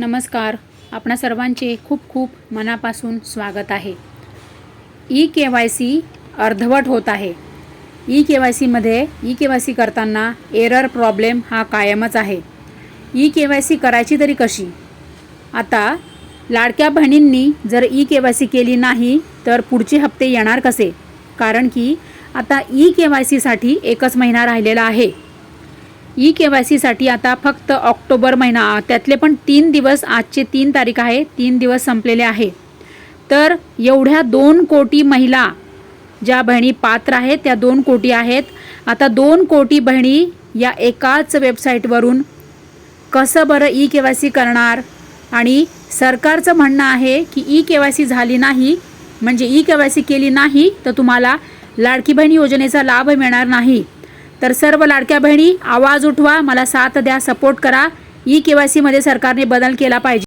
नमस्कार. आपणा सर्वांचे खूप खूप मनापासून स्वागत आहे. ई के वाय सी अर्धवट होत आहे. ई के वाय सीमध्ये ई के वाय सी करताना एरर प्रॉब्लेम हा कायमच आहे. ई के वाय सी करायची तरी कशी? आता लाडक्या बहिणींनी जर ई के वाय सी केली नाही तर पुढचे हप्ते येणार कसे? कारण की आता ई के वाय सीसाठी एकच महिना राहिलेला आहे. ई के वाय सीसाठी आता फक्त ऑक्टोबर महिना त्यातले पण तीन दिवस आजचे तीन तारीख आहे तीन दिवस संपलेले आहे. तर एवढ्या दोन कोटी महिला ज्या बहिणी पात्र आहेत त्या दोन कोटी आहेत. आता दोन कोटी बहिणी या एकाच वेबसाईटवरून कसं बरं ई के वाय सी करणार? आणि सरकारचं म्हणणं आहे की ई के वाय सी झाली नाही म्हणजे ई के वाय सी केली नाही तर तुम्हाला लाडकी बहीण योजनेचा लाभ मिळणार नाही. तर सर्व लाडक्या बहिणी आवाज उठवा मला साथ द्या सपोर्ट करा. ई के वाय सीमध्ये सरकारने बदल केला पाहिजे.